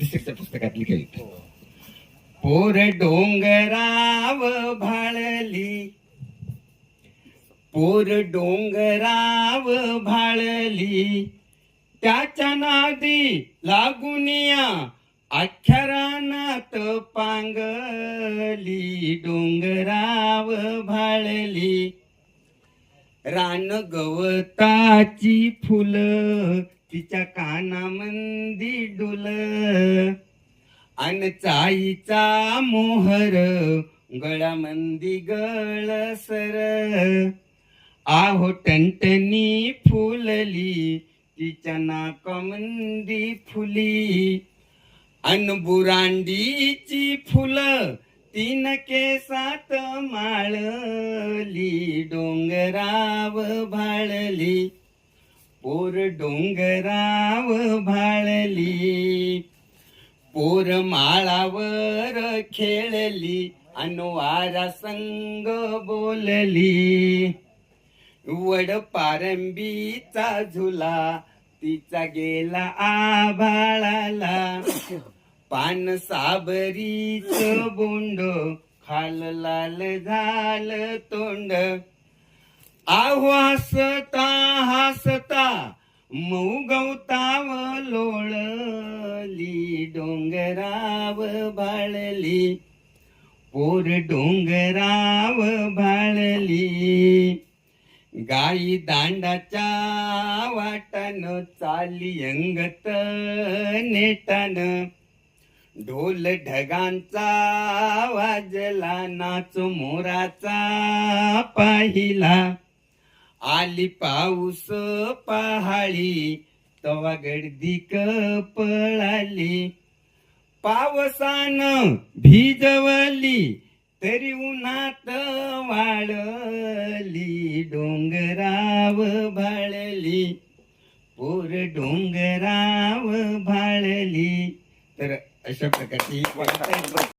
दुसऱ्या पुस्तकातली कविता पोर डोंगराव भाळली. पोर डोंगराव भाळली. त्याच्या नादी लागुनिया अख्ख्या पांगली. डोंगराव भाळली. रान गवताची फुलं तिच्या कानामंदी डुल. अन चाईचा मोहर गळामंदी गळसर आहो टंटनी फुलली तिच्या नाकामंदी फुली. अन बुरांडीची फुलं तीन केसात माळ. पोर डोंगराव भाळली पोर माळावर खेळली अनुवारा संग बोलली. वड पारंबीचा झुला तिचा गेला आभाळाला. पान साबरीच बोंड खाल लाल झाल तोंड. आवासता हसता मऊ गवताव लोळली डोंगराव भाळली पोर डोंगराव भाळली गाई दांडाच्या वाटन चाली अंगत नेटान ढोल ढगांचा वाजला नाच मोराचा पाहिला. आली पाऊस पहाळी तवा गर्दी पळाली पावसान भिजवली तरी उन्हात वाळली डोंगराव भाळली. पोर डोंगराव भाळली. तर अशा प्रकारची